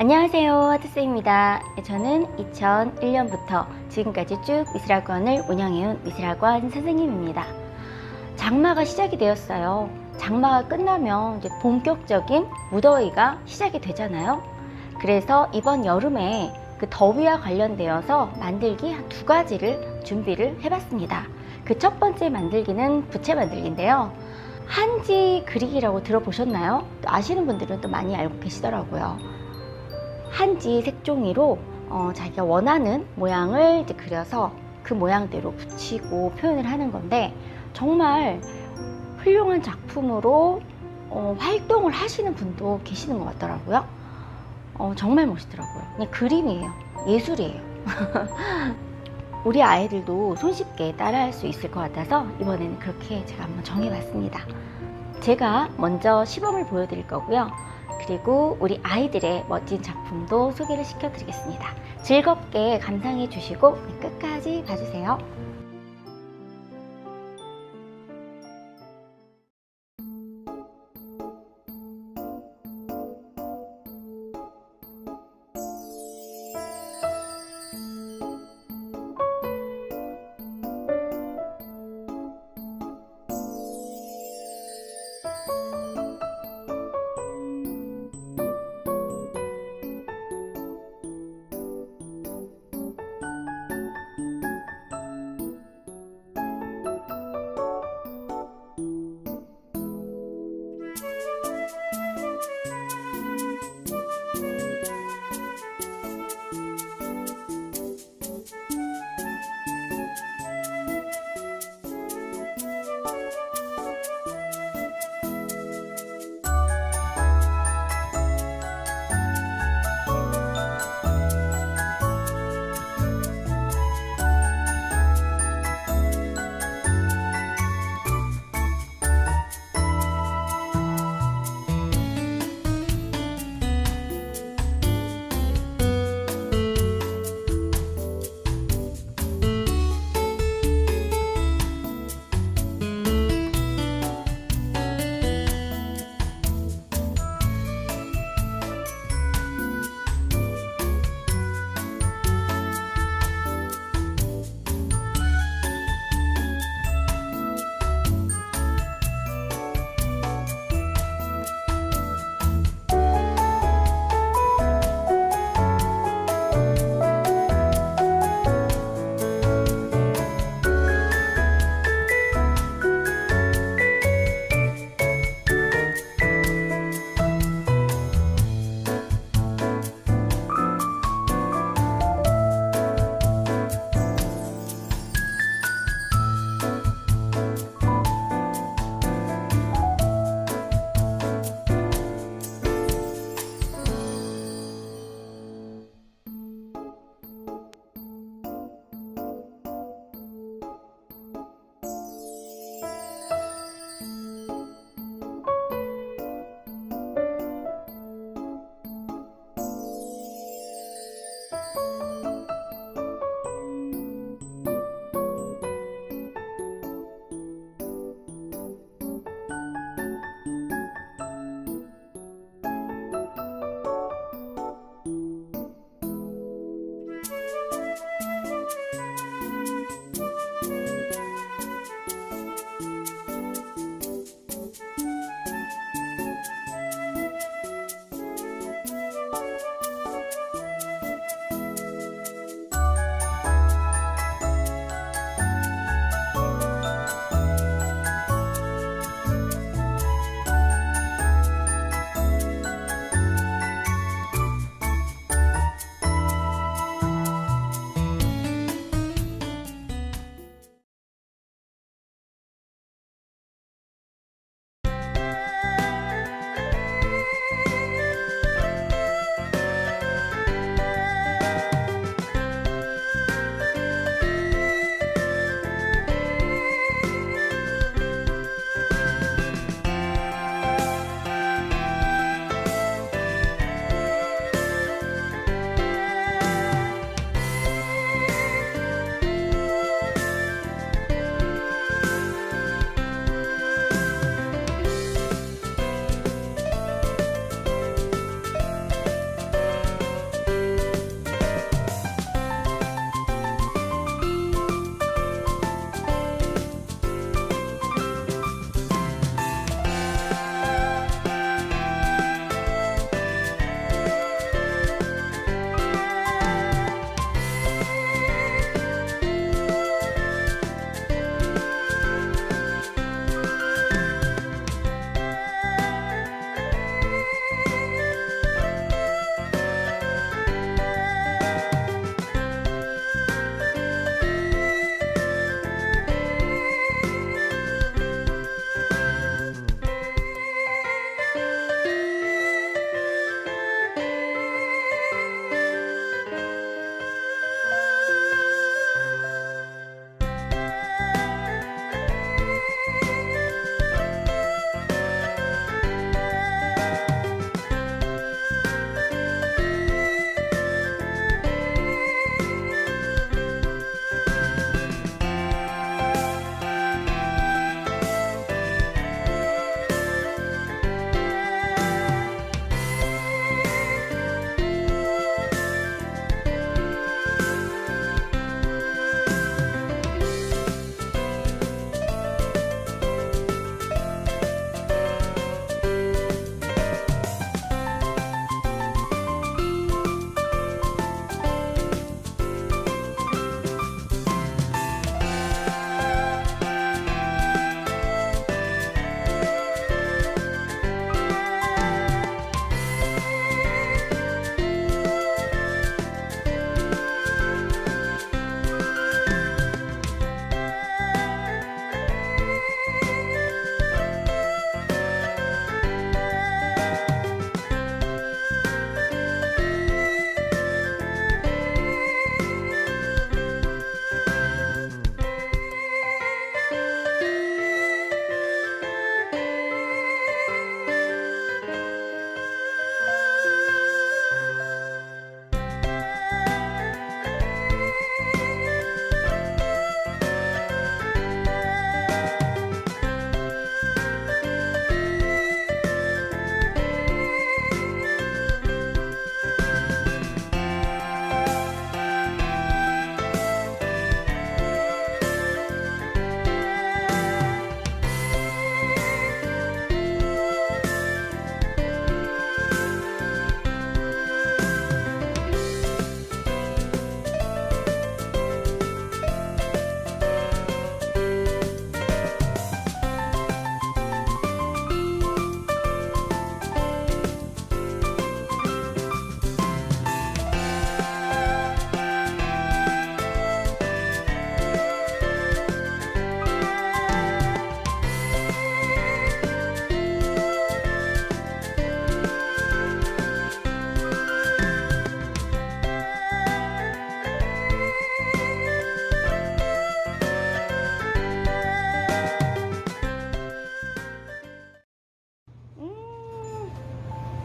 안녕하세요 하트쌤입니다. 저는 2001년부터 지금까지 쭉 미술학원을 운영해온 미술학원 선생님입니다. 장마가 시작이 되었어요. 장마가 끝나면 이제 본격적인 무더위가 시작이 되잖아요. 그래서 이번 여름에 그 더위와 관련되어서 만들기 한 두 가지를 준비를 해봤습니다. 그 첫 번째 만들기는 부채 만들기인데요. 한지 그리기라고 들어보셨나요? 또 아시는 분들은 또 많이 알고 계시더라고요 한지 색종이로 어, 자기가 원하는 모양을 그려서 그 모양대로 붙이고 표현을 하는 건데 정말 훌륭한 작품으로 어, 활동을 하시는 분도 계시는 것 같더라고요. 어, 정말 멋있더라고요. 그냥 그림이에요. 예술이에요. 우리 아이들도 손쉽게 따라할 수 있을 것 같아서 이번에는 그렇게 제가 한번 정해봤습니다. 제가 먼저 시범을 보여드릴 거고요. 그리고 우리 아이들의 멋진 작품도 소개를 시켜드리겠습니다. 즐겁게 감상해 주시고 끝까지 봐주세요.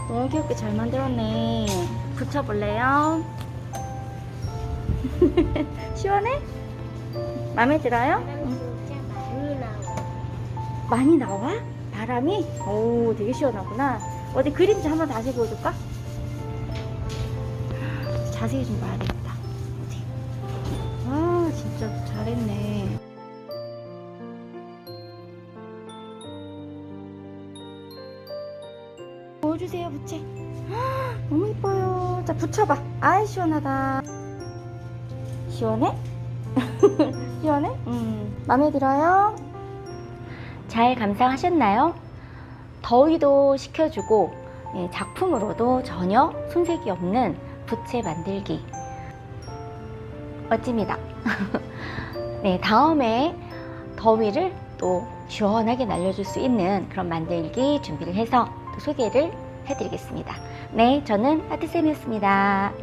귀엽게 잘 만들었네. 붙여볼래요? 시원해? 마음에 들어요? 많이 나와. 바람이? 오, 되게 시원하구나. 어디 그림 좀 한번 다시 보여줄까? 자세히 좀 봐야 되겠다. 어디? 와, 진짜 잘했네. 붙여봐. 아이, 시원하다. 시원해? 시원해? 음, 마음에 들어요? 잘 감상하셨나요? 더위도 식혀주고 예, 작품으로도 전혀 손색이 없는 부채 만들기 멋집니다. 네, 다음에 더위를 또 시원하게 날려줄 수 있는 그런 만들기 준비를 해서 또 소개를 해드리겠습니다. 네, 저는 하트쌤이었습니다.